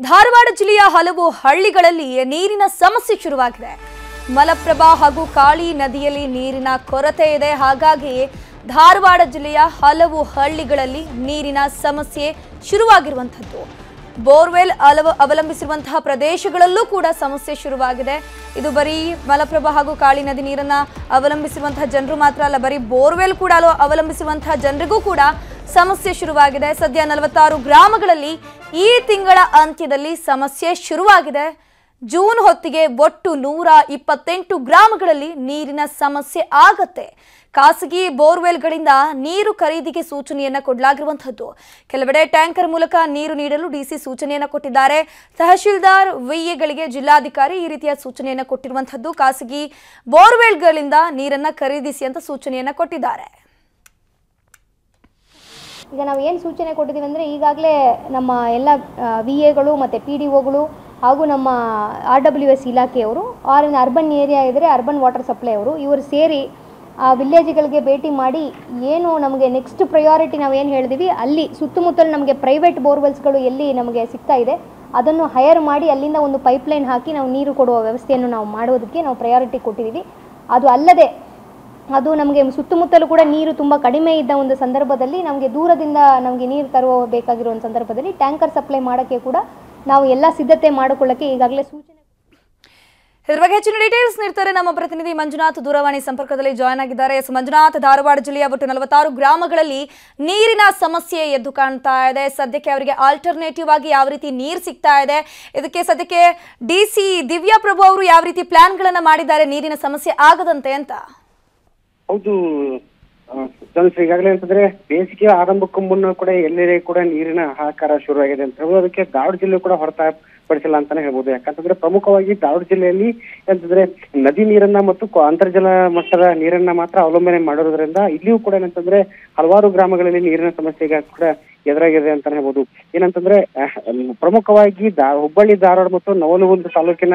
ಧಾರವಾಡ ಜಿಲ್ಲೆಯ ಹಲವು ಹಳ್ಳಿಗಳಲ್ಲಿ ನೀರಿನ ಸಮಸ್ಯೆ ಶುರುವಾಗಿದೆ. ಮಲಪ್ರಭಾ ಹಾಗೂ ಕಾಳಿ ನದಿಯಲ್ಲಿ ನೀರಿನ ಕೊರತೆ ಇದೆ. ಹಾಗಾಗಿ ಧಾರವಾಡ ಜಿಲ್ಲೆಯ ಹಲವು ಹಳ್ಳಿಗಳಲ್ಲಿ ನೀರಿನ ಸಮಸ್ಯೆ ಶುರುವಾಗಿರುವಂಥದ್ದು. ಬೋರ್ವೆಲ್ ಅಲವ ಅವಲಂಬಿಸಿರುವಂತಹ ಪ್ರದೇಶಗಳಲ್ಲೂ ಕೂಡ ಸಮಸ್ಯೆ ಶುರುವಾಗಿದೆ. ಇದು ಬರೀ ಮಲಪ್ರಭಾ ಹಾಗೂ ಕಾಳಿ ನದಿ ನೀರನ್ನ ಅವಲಂಬಿಸಿರುವಂತಹ ಜನರು ಮಾತ್ರ ಅಲ್ಲ, ಬರೀ ಬೋರ್ವೆಲ್ ಕೂಡ ಅವಲಂಬಿಸಿರುವಂತಹ ಜನರಿಗೂ ಕೂಡ ಸಮಸ್ಯೆ ಶುರುವಾಗಿದೆ. ಸದ್ಯ ನಲವತ್ತಾರು ಗ್ರಾಮಗಳಲ್ಲಿ ಈ ತಿಂಗಳ ಅಂತ್ಯದಲ್ಲಿ ಸಮಸ್ಯೆ ಶುರುವಾಗಿದೆ. ಜೂನ್ ಹೊತ್ತಿಗೆ ಒಟ್ಟು ನೂರ ಇಪ್ಪತ್ತೆಂಟು ಗ್ರಾಮಗಳಲ್ಲಿ ನೀರಿನ ಸಮಸ್ಯೆ ಆಗತ್ತೆ. ಖಾಸಗಿ ಬೋರ್ವೆಲ್ಗಳಿಂದ ನೀರು ಖರೀದಿಗೆ ಸೂಚನೆಯನ್ನು ಕೊಡಲಾಗಿರುವಂತಹದ್ದು ಕೆಲವೆಡೆ ಟ್ಯಾಂಕರ್ ಮೂಲಕ ನೀರು ನೀಡಲು ಡಿಸಿ ಸೂಚನೆಯನ್ನು ಕೊಟ್ಟಿದ್ದಾರೆ. ತಹಶೀಲ್ದಾರ್ ವಿಎಗಳಿಗೆ ಜಿಲ್ಲಾಧಿಕಾರಿ ಈ ರೀತಿಯ ಸೂಚನೆಯನ್ನು ಕೊಟ್ಟಿರುವಂತಹದ್ದು ಖಾಸಗಿ ಬೋರ್ವೆಲ್ಗಳಿಂದ ನೀರನ್ನು ಖರೀದಿಸಿ ಅಂತ ಸೂಚನೆಯನ್ನು ಕೊಟ್ಟಿದ್ದಾರೆ. ಈಗ ನಾವು ಏನು ಸೂಚನೆ ಕೊಟ್ಟಿದ್ದೀವಿ ಅಂದರೆ ಈಗಾಗಲೇ ನಮ್ಮ ಎಲ್ಲ ವಿ ಎಗಳು ಮತ್ತು ಪಿ ಡಿ ಒಗಳು ಹಾಗೂ ನಮ್ಮ ಆರ್ ಡಬ್ಲ್ಯೂ ಎಸ್ ಇಲಾಖೆಯವರು ಆರ್ ಇನ್ ಅರ್ಬನ್ ಏರಿಯಾ ಇದ್ದರೆ ಅರ್ಬನ್ ವಾಟರ್ ಸಪ್ಲೈ ಅವರು, ಇವರು ಸೇರಿ ಆ ವಿಲೇಜ್ಗಳಿಗೆ ಭೇಟಿ ಮಾಡಿ ಏನು ನಮಗೆ ನೆಕ್ಸ್ಟ್ ಪ್ರಯಾರಿಟಿ ನಾವು ಏನು ಹೇಳಿದೀವಿ, ಅಲ್ಲಿ ಸುತ್ತಮುತ್ತಲು ನಮಗೆ ಪ್ರೈವೇಟ್ ಬೋರ್ವೆಲ್ಸ್ಗಳು ಎಲ್ಲಿ ನಮಗೆ ಸಿಗ್ತಾ ಇದೆ, ಅದನ್ನು ಹೈಯರ್ ಮಾಡಿ ಅಲ್ಲಿಂದ ಒಂದು ಪೈಪ್ಲೈನ್ ಹಾಕಿ ನಾವು ನೀರು ಕೊಡುವ ವ್ಯವಸ್ಥೆಯನ್ನು ನಾವು ಮಾಡೋದಕ್ಕೆ ನಾವು ಪ್ರಯಾರಿಟಿ ಕೊಟ್ಟಿದ್ದೀವಿ ಅದು ಅಲ್ಲದೆ ಅದು ನಮಗೆ ಸುತ್ತಮುತ್ತಲೂ ಕೂಡ ನೀರು ತುಂಬ ಕಡಿಮೆ ಇದ್ದ ಒಂದು ಸಂದರ್ಭದಲ್ಲಿ ನಮಗೆ ದೂರದಿಂದ ನಮಗೆ ನೀರು ತರುವ ಬೇಕಾಗಿರೋ ಒಂದು ಸಂದರ್ಭದಲ್ಲಿ ಟ್ಯಾಂಕರ್ ಸಪ್ಲೈ ಮಾಡೋಕ್ಕೆ ಕೂಡ ನಾವು ಎಲ್ಲ ಸಿದ್ಧತೆ ಮಾಡಿಕೊಳ್ಳೋಕ್ಕೆ ಈಗಾಗಲೇ ಸೂಚನೆ ಇದ್ರ ಬಗ್ಗೆ ಹೆಚ್ಚಿನ ಡೀಟೇಲ್ಸ್ ನೀಡ್ತಾರೆ ನಮ್ಮ ಪ್ರತಿನಿಧಿ ಮಂಜುನಾಥ್ ದೂರವಾಣಿ ಸಂಪರ್ಕದಲ್ಲಿ ಜಾಯ್ನ್ ಆಗಿದ್ದಾರೆ. ಎಸ್ ಮಂಜುನಾಥ್, ಧಾರವಾಡ ಜಿಲ್ಲೆಯ ಒಟ್ಟು ನಲವತ್ತಾರು ಗ್ರಾಮಗಳಲ್ಲಿ ನೀರಿನ ಸಮಸ್ಯೆ ಎದ್ದು ಕಾಣ್ತಾ ಇದೆ. ಸದ್ಯಕ್ಕೆ ಅವರಿಗೆ ಆಲ್ಟರ್ನೇಟಿವ್ ಆಗಿ ಯಾವ ರೀತಿ ನೀರು ಸಿಗ್ತಾ ಇದೆ? ಇದಕ್ಕೆ ಸದ್ಯಕ್ಕೆ ಡಿ ಸಿ ದಿವ್ಯಾ ಪ್ರಭು ಅವರು ಯಾವ ರೀತಿ ಪ್ಲಾನ್ಗಳನ್ನು ಮಾಡಿದ್ದಾರೆ? ನೀರಿನ ಸಮಸ್ಯೆ ಆಗದಂತೆ ಅಂತ. ಹೌದು ಈಗಾಗಲೇ ಅಂತಂದ್ರೆ ಬೇಸಿಗೆ ಆರಂಭಕ್ಕೂ ಮುನ್ನ ಕೂಡ ಎಲ್ಲೆಡೆ ಕೂಡ ನೀರಿನ ಹಾಹಾಕಾರ ಶುರುವಾಗಿದೆ ಅಂತ ಹೇಳ್ಬೋದು. ಅದಕ್ಕೆ ಧಾರವಾಡ ಜಿಲ್ಲೆ ಕೂಡ ಹೊರತಾಪಡಿಸಿಲ್ಲ ಅಂತಾನೆ ಹೇಳ್ಬೋದು. ಯಾಕಂತಂದ್ರೆ ಪ್ರಮುಖವಾಗಿ ಧಾರವಾಡ ಜಿಲ್ಲೆಯಲ್ಲಿ ಅಂತಂದ್ರೆ ನದಿ ನೀರನ್ನ ಮತ್ತು ಅಂತರ್ಜಲ ಮಟ್ಟದ ನೀರನ್ನ ಮಾತ್ರ ಅವಲಂಬನೆ ಮಾಡಿರೋದ್ರಿಂದ ಇಲ್ಲಿಯೂ ಕೂಡ ಏನಂತಂದ್ರೆ ಹಲವಾರು ಗ್ರಾಮಗಳಲ್ಲಿ ನೀರಿನ ಸಮಸ್ಯೆಗೆ ಕೂಡ ಎದುರಾಗಿದೆ ಅಂತಾನೆ ಹೇಳ್ಬೋದು. ಏನಂತಂದ್ರೆ ಪ್ರಮುಖವಾಗಿ ಹುಬ್ಬಳ್ಳಿ, ಧಾರವಾಡ ಮತ್ತು ನವಲಗುಂದ ತಾಲೂಕಿನ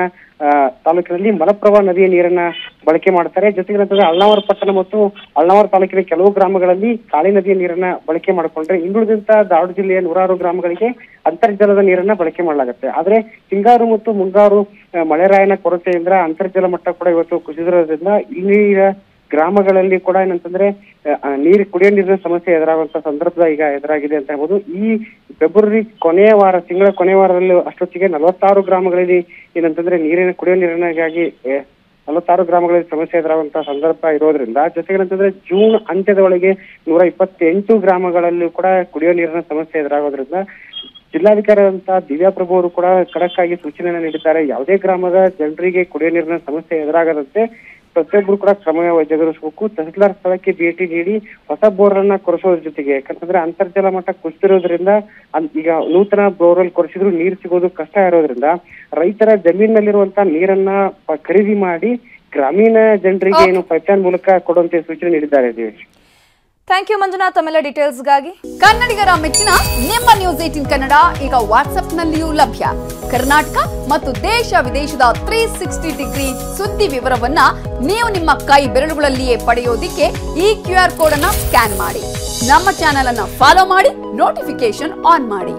ತಾಲೂಕಿನಲ್ಲಿ ಮಲಪ್ರಭಾ ನದಿಯ ನೀರನ್ನ ಬಳಕೆ ಮಾಡ್ತಾರೆ. ಜೊತೆಗೆ ಅಳ್ನಾವರ ಪಟ್ಟಣ ಮತ್ತು ಅಳ್ನಾವರ ತಾಲೂಕಿನ ಕೆಲವು ಗ್ರಾಮಗಳಲ್ಲಿ ಕಾಳಿ ನದಿಯ ನೀರನ್ನ ಬಳಕೆ ಮಾಡಿಕೊಂಡ್ರೆ ಇನ್ನುಳಿದಂತ ಧಾರವಾಡ ಜಿಲ್ಲೆಯ ನೂರಾರು ಗ್ರಾಮಗಳಿಗೆ ಅಂತರ್ಜಲದ ನೀರನ್ನ ಬಳಕೆ ಮಾಡಲಾಗುತ್ತೆ. ಆದ್ರೆ ಹಿಂಗಾರು ಮತ್ತು ಮುಂಗಾರು ಮಳೆರಾಯನ ಕೊರತೆಯಿಂದ ಅಂತರ್ಜಲ ಮಟ್ಟ ಕೂಡ ಇವತ್ತು ಕುಸಿದಿರೋದ್ರಿಂದ ಇಲ್ಲಿಯ ಗ್ರಾಮಗಳಲ್ಲಿ ಕೂಡ ಏನಂತಂದ್ರೆ ನೀರು ಕುಡಿಯೋ ನೀರಿನ ಸಮಸ್ಯೆ ಎದುರಾಗುವಂತ ಸಂದರ್ಭ ಈಗ ಎದುರಾಗಿದೆ ಅಂತ ಹೇಳ್ಬೋದು. ಈ ಫೆಬ್ರವರಿ ಕೊನೆಯ ವಾರ ತಿಂಗಳ ಕೊನೆಯ ವಾರದಲ್ಲಿ ಅಷ್ಟೊತ್ತಿಗೆ ನಲವತ್ತಾರು ಗ್ರಾಮಗಳಲ್ಲಿ ಏನಂತಂದ್ರೆ ನೀರಿನ ಕುಡಿಯೋ ನೀರಿನಾಗಿ ಏ, ನಲವತ್ತಾರು ಗ್ರಾಮಗಳಲ್ಲಿ ಸಮಸ್ಯೆ ಎದುರಾಗುವಂತಹ ಸಂದರ್ಭ ಇರೋದ್ರಿಂದ, ಜೊತೆಗೆ ಏನಂತಂದ್ರೆ ಜೂನ್ ಅಂತ್ಯದ ಒಳಗೆ ನೂರ ಇಪ್ಪತ್ತೆಂಟು ಗ್ರಾಮಗಳಲ್ಲೂ ಕೂಡ ಕುಡಿಯೋ ನೀರಿನ ಸಮಸ್ಯೆ ಎದುರಾಗೋದ್ರಿಂದ ಜಿಲ್ಲಾಧಿಕಾರಿ ದಿವ್ಯಾ ಪ್ರಭು ಅವರು ಕೂಡ ಖಡಕ್ ಆಗಿ ಸೂಚನೆಯನ್ನು ನೀಡಿದ್ದಾರೆ. ಯಾವುದೇ ಗ್ರಾಮದ ಜನರಿಗೆ ಕುಡಿಯೋ ನೀರಿನ ಸಮಸ್ಯೆ ಎದುರಾಗದಂತೆ ಪ್ರತಿಯೊಬ್ಬರು ಕೂಡ ಕ್ರಮ ಜರುಗಿಸಬೇಕು ತಹಸೀಲ್ದಾರ್ ಸ್ಥಳಕ್ಕೆ ಭೇಟಿ ನೀಡಿ ಹೊಸ ಬೋರ್ ಅನ್ನ ಕೊರೆಸೋದ್ರ ಜೊತೆಗೆ ಯಾಕಂತಂದ್ರೆ ಅಂತರ್ಜಲ ಮಟ್ಟ ಕುಸಿದಿರೋದ್ರಿಂದ ಈಗ ನೂತನ ಬೋರ್ವೆಲ್ ಕೊರೆಸಿದ್ರು ನೀರು ಸಿಗೋದು ಕಷ್ಟ ಇರೋದ್ರಿಂದ ರೈತರ ಜಮೀನಿನಲ್ಲಿರುವಂತ ನೀರನ್ನ ಖರೀದಿ ಮಾಡಿ ಗ್ರಾಮೀಣ ಜನರಿಗೆ ಏನು ಪೈಪ್ಲೈನ್ ಮೂಲಕ ಕೊಡುವಂತೆ ಸೂಚನೆ ನೀಡಿದ್ದಾರೆ ದೇವೇಶ್ ಥ್ಯಾಂಕ್ ಯು ಮಂಜುನಾಥ್. ತಮ್ಮೆಲ್ಲ ಡೀಟೇಲ್ಸ್ಗಾಗಿ ಕನ್ನಡಿಗರ ಮೆಚ್ಚಿನ ನಿಮ್ಮ ನ್ಯೂಸ್ ಏಟಿನ್ ಕನ್ನಡ ಈಗ ವಾಟ್ಸ್ಆಪ್ನಲ್ಲಿಯೂ ಲಭ್ಯ. ಕರ್ನಾಟಕ ಮತ್ತು ದೇಶ ವಿದೇಶದ ತ್ರೀ ಸಿಕ್ಸ್ಟಿ ಡಿಗ್ರಿ ಸುದ್ದಿ ವಿವರವನ್ನ ನೀವು ನಿಮ್ಮ ಕೈ ಬೆರಳುಗಳಲ್ಲಿಯೇ ಪಡೆಯೋದಿಕ್ಕೆ ಈ ಕ್ಯೂ ಆರ್ ಕೋಡ್ ಅನ್ನ ಸ್ಕ್ಯಾನ್ ಮಾಡಿ. ನಮ್ಮ ಚಾನೆಲ್ ಅನ್ನ ಫಾಲೋ ಮಾಡಿ ನೋಟಿಫಿಕೇಶನ್ ಆನ್ ಮಾಡಿ.